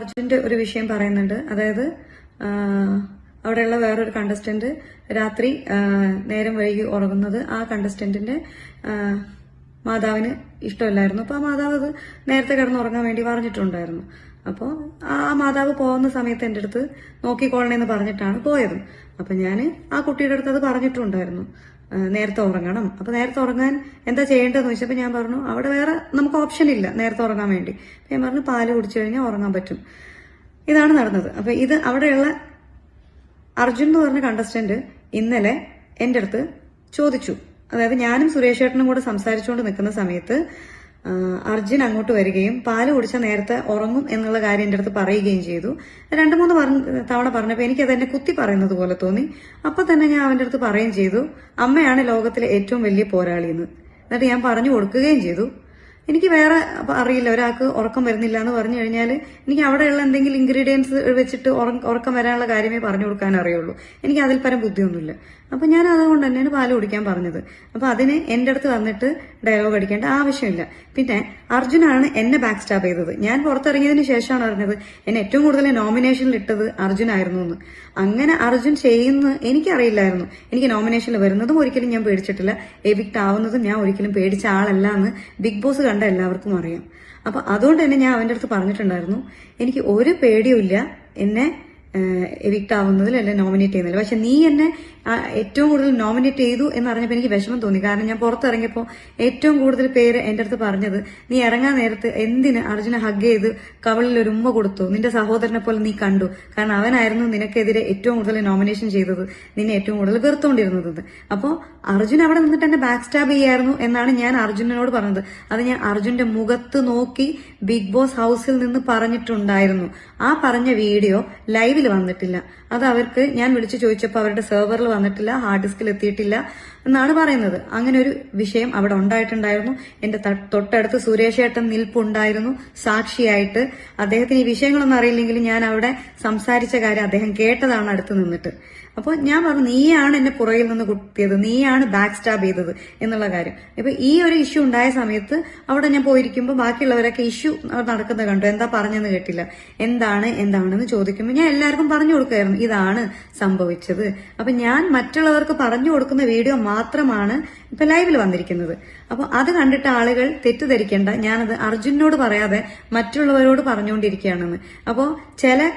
അർജുന്റെ ഒരു വിഷയം പറയുന്നുണ്ട്. അതായത് അവിടെയുള്ള വേറൊരു കണ്ടസ്റ്റന്റ് രാത്രി നേരം വൈകി ഉറങ്ങുന്നത് ആ കണ്ടസ്റ്റന്റിന്റെ മാതാവിന് ഇഷ്ടമല്ലായിരുന്നു. അപ്പൊ ആ മാതാവ് അത് നേരത്തെ കിടന്ന് ഉറങ്ങാൻ വേണ്ടി പറഞ്ഞിട്ടുണ്ടായിരുന്നു. അപ്പോൾ ആ മാതാവ് പോകുന്ന സമയത്ത് എന്റെ അടുത്ത് നോക്കിക്കോളണേന്ന് പറഞ്ഞിട്ടാണ് പോയത്. അപ്പൊ ഞാൻ ആ കുട്ടിയുടെ അടുത്ത് അത് പറഞ്ഞിട്ടുണ്ടായിരുന്നു. നേരത്തെ ഉറങ്ങണം. അപ്പൊ നേരത്തെ ഉറങ്ങാൻ എന്താ ചെയ്യേണ്ടതെന്ന് ചോദിച്ചപ്പോൾ ഞാൻ പറഞ്ഞു അവിടെ വേറെ നമുക്ക് ഓപ്ഷൻ ഇല്ല നേരത്തെ ഉറങ്ങാൻ വേണ്ടി. ഞാൻ പറഞ്ഞു പാൽ കുടിച്ചു കഴിഞ്ഞാൽ ഉറങ്ങാൻ പറ്റും. ഇതാണ് നടന്നത്. അപ്പൊ ഇത് അവിടെയുള്ള അർജുൻ എന്ന് പറഞ്ഞ കണ്ടസ്റ്റന്റ് ഇന്നലെ എന്റെ അടുത്ത് ചോദിച്ചു. അതായത് ഞാനും സുരേഷ് ഏട്ടനും കൂടെ സംസാരിച്ചുകൊണ്ട് നിൽക്കുന്ന സമയത്ത് അർജുൻ അങ്ങോട്ട് വരികയും പാൽ കുടിച്ച നേരത്തെ ഉറങ്ങും എന്നുള്ള കാര്യം എന്റെ അടുത്ത് പറയുകയും ചെയ്തു. രണ്ടു മൂന്ന് പറഞ്ഞ തവണ പറഞ്ഞപ്പോൾ എനിക്ക് എന്നെ കുത്തി പറയുന്നത് പോലെ തോന്നി. അപ്പൊ തന്നെ ഞാൻ അവന്റെ അടുത്ത് പറയുകയും ചെയ്തു. അമ്മയാണ് ലോകത്തിലെ ഏറ്റവും വലിയ പോരാളി എന്ന് എന്നിട്ട് ഞാൻ പറഞ്ഞു കൊടുക്കുകയും ചെയ്തു. എനിക്ക് വേറെ അറിയില്ല ഒരാൾക്ക് ഉറക്കം വരുന്നില്ല എന്ന് പറഞ്ഞു കഴിഞ്ഞാൽ എനിക്ക് അവിടെയുള്ള എന്തെങ്കിലും ഇൻഗ്രീഡിയൻസ് വെച്ചിട്ട് ഉറക്കം വരാനുള്ള കാര്യമേ പറഞ്ഞു കൊടുക്കാൻ അറിയുള്ളൂ. എനിക്ക് അതിൽ പരം ബുദ്ധിയൊന്നുമില്ല. അപ്പൊ ഞാൻ അതുകൊണ്ട് തന്നെയാണ് പാൽ കുടിക്കാൻ പറഞ്ഞത്. അപ്പൊ അതിന് എന്റെ അടുത്ത് വന്നിട്ട് ഡയലോഗ് അടിക്കേണ്ട ആവശ്യമില്ല. പിന്നെ അർജുനാണ് എന്നെ ബാക്ക് സ്റ്റാപ്പ് ചെയ്തത്. ഞാൻ പുറത്തിറങ്ങിയതിന് ശേഷമാണ് അറിഞ്ഞത് എന്നെ ഏറ്റവും കൂടുതൽ നോമിനേഷനിൽ ഇട്ടത് അർജുനായിരുന്നു എന്ന്. അങ്ങനെ അർജുൻ ചെയ്യുന്ന എനിക്കറിയില്ലായിരുന്നു. എനിക്ക് നോമിനേഷനിൽ വരുന്നതും ഒരിക്കലും ഞാൻ പേടിച്ചിട്ടില്ല. എവിക്ട് ആവുന്നതും ഞാൻ ഒരിക്കലും പേടിച്ച ആളല്ല എന്ന് ബിഗ് ബോസ് കണ്ട എല്ലാവർക്കും അറിയാം. അപ്പൊ അതുകൊണ്ട് തന്നെ ഞാൻ അവന്റെ അടുത്ത് പറഞ്ഞിട്ടുണ്ടായിരുന്നു. എനിക്ക് ഒരു പേടിയുമില്ല. എന്നെ എവിക്ട് ആവുന്നതിൽ അല്ലെ നോമിനേറ്റ് ചെയ്യുന്നില്ല പക്ഷെ നീ എന്നെ ഏറ്റവും കൂടുതൽ നോമിനേറ്റ് ചെയ്തു എന്ന് പറഞ്ഞപ്പോൾ എനിക്ക് വിഷമം തോന്നി. കാരണം ഞാൻ പുറത്തിറങ്ങിയപ്പോൾ ഏറ്റവും കൂടുതൽ പേര് എന്റെ അടുത്ത് പറഞ്ഞത് നീ ഇറങ്ങാൻ നേരത്ത് എന്തിന് അർജുന ഹഗ് ചെയ്ത് കവളിൽ ഒരു ഉമ്മ കൊടുത്തു? നിന്റെ സഹോദരനെ പോലെ നീ കണ്ടു. കാരണം അവനായിരുന്നു നിനക്കെതിരെ ഏറ്റവും കൂടുതൽ നോമിനേഷൻ ചെയ്തത്. നിന്നെ ഏറ്റവും കൂടുതൽ വെറുത്തുകൊണ്ടിരുന്നത്. അപ്പോൾ അർജുൻ അവിടെ നിന്നിട്ട് എന്നെ ബാക്ക് സ്റ്റാബ് ചെയ്യായിരുന്നു എന്നാണ് ഞാൻ അർജുനനോട് പറഞ്ഞത്. അത് ഞാൻ അർജുന്റെ മുഖത്ത് നോക്കി ബിഗ് ബോസ് ഹൗസിൽ നിന്ന് പറഞ്ഞിട്ടുണ്ടായിരുന്നു. ആ പറഞ്ഞ വീഡിയോ ലൈവിൽ വന്നിട്ടില്ല. അത് അവർക്ക് ഞാൻ വിളിച്ചു ചോദിച്ചപ്പോൾ അവരുടെ സെർവറിൽ വന്നിട്ടില്ല ഹാർഡ് ഡിസ്കിൽ എത്തിയിട്ടില്ല എന്നാണ് പറയുന്നത്. അങ്ങനെ ഒരു വിഷയം അവിടെ ഉണ്ടായിട്ടുണ്ടായിരുന്നു. എന്റെ തൊട്ടടുത്ത് സുരേഷ് ഏട്ടൻ നിൽപ്പുണ്ടായിരുന്നു സാക്ഷിയായിട്ട്. അദ്ദേഹത്തിന് ഈ വിഷയങ്ങളൊന്നും അറിയില്ലെങ്കിലും ഞാൻ അവിടെ സംസാരിച്ച കാര്യം അദ്ദേഹം കേട്ടതാണ് അടുത്ത് നിന്നിട്ട്. അപ്പോൾ ഞാൻ പറഞ്ഞു നീയാണ് എന്നെ പുറകിൽ നിന്ന് കുത്തിയത്. നീയാണ് ബാക്ക് സ്റ്റാബ് ചെയ്തത് എന്നുള്ള കാര്യം. ഇപ്പൊ ഈ ഒരു ഇഷ്യൂ ഉണ്ടായ സമയത്ത് അവിടെ ഞാൻ പോയിരിക്കുമ്പോൾ ബാക്കിയുള്ളവരൊക്കെ ഇഷ്യൂ നടക്കുന്നത് കണ്ടു. എന്താ പറഞ്ഞെന്ന് കേട്ടില്ല. എന്താണ് എന്താണെന്ന് ചോദിക്കുമ്പോൾ ഞാൻ എല്ലാവർക്കും പറഞ്ഞു കൊടുക്കുകയായിരുന്നു ഇതാണ് സംഭവിച്ചത്. അപ്പൊ ഞാൻ മറ്റുള്ളവർക്ക് പറഞ്ഞു കൊടുക്കുന്ന വീഡിയോ മാത്രമാണ് ഇപ്പൊ ലൈവിൽ വന്നിരിക്കുന്നത്. അപ്പൊ അത് കണ്ടിട്ട് ആളുകൾ തെറ്റിദ്ധരിക്കേണ്ട ഞാനത് അർജുനോട് പറയാതെ മറ്റുള്ളവരോട് പറഞ്ഞുകൊണ്ടിരിക്കുകയാണെന്ന്. അപ്പോൾ ചില